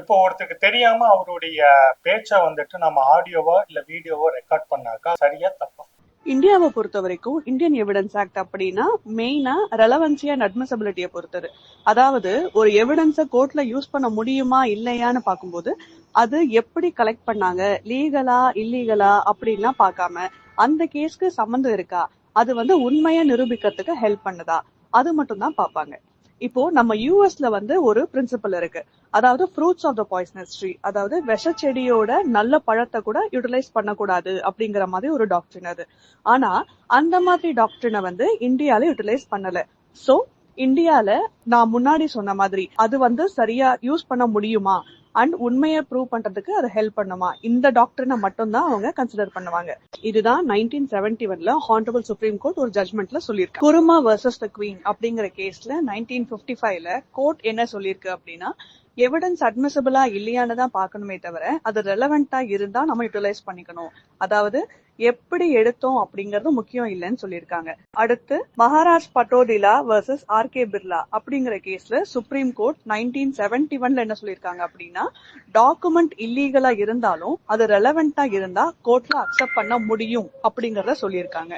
இப்போ ஒருத்தருக்கு தெரியாம அவருடைய பேச்சை வந்துட்டு நம்ம ஆடியோவோ இல்ல வீடியோவோ ரெக்கார்ட் பண்ணாக்கா சரியா தப்பா? இந்தியாவை பொறுத்த வரைக்கும் இந்தியன் எவிடன்ஸ் ஆக்ட் அப்படின்னா மெயினா ரெலவன்சி அண்ட் அட்மிசபிலிட்டியை பொறுத்தது. அதாவது ஒரு எவிடன்ஸை கோர்ட்ல யூஸ் பண்ண முடியுமா இல்லையான்னு பார்க்கும்போது அது எப்படி கலெக்ட் பண்ணாங்க? லீகலா இல்லீகலா அப்படின்லாம் பார்க்காம அந்த கேஸ்க்கு சம்மந்தம் இருக்கா? அது வந்து உண்மையை நிரூபிக்கிறதுக்கு ஹெல்ப் பண்ணுதா? அது மட்டும் தான் பார்ப்பாங்க. இப்போ நம்ம யூஎஸ்ல வந்து ஒரு பிரின்சிபல் இருக்கு. அதாவது fruits of the poisonous tree அதாவது விஷ செடியோட நல்ல பழத்தை கூட யூட்டிலைஸ் பண்ணக்கூடாது அப்படிங்கிற மாதிரி ஒரு டாக்டரின் அது. ஆனா அந்த மாதிரி டாக்டரினை வந்து இந்தியால யூட்டிலைஸ் பண்ணல. சோ இந்தியால நான் முன்னாடி சொன்ன மாதிரி அது வந்து சரியா யூஸ் பண்ண முடியுமா? அண்ட் உண்மையை ப்ரூவ் பண்றதுக்கு அதை ஹெல்ப் பண்ணுமா? இந்த டாக்டர்னா மட்டும் தான் அவங்க கன்சிடர் பண்ணுவாங்க. இதுதான் நைன்டீன் செவன்டி ஒன்ல ஹானரபிள் சுப்ரீம் கோர்ட் ஒரு ஜட்மெண்ட்ல சொல்லியிருக்கு. குருமா வர்சஸ் த குவீன் அப்படிங்கிற கேஸ்ல நைன்டீன் பிப்டி ஃபைவ்ல கோர்ட் என்ன சொல்லியிருக்கு அப்படின்னா எவிடன்ஸ் அட்மிசபிளா இல்லையான்னு தான் பார்க்கணுமே தவிர அது ரெலவெண்டா இருந்தா நம்ம யூட்டிலைஸ் பண்ணிக்கணும். அதாவது எப்படி எடுத்தோம் அப்படிங்கறது முக்கியம் இல்லைன்னு சொல்லியிருக்காங்க. அடுத்து மகாராஜ் பட்டோடிலா வர்சஸ் ஆர் கே பிர்லா அப்படிங்கிற கேஸ்ல சுப்ரீம் கோர்ட் நைன்டீன் செவன்டி ஒன்ல என்ன சொல்லியிருக்காங்க அப்படின்னா டாக்குமெண்ட் இல்லீகலா இருந்தாலும் அது ரெலவெண்டா இருந்தா கோர்ட்ல அக்செப்ட் பண்ண முடியும் அப்படிங்கறத சொல்லியிருக்காங்க.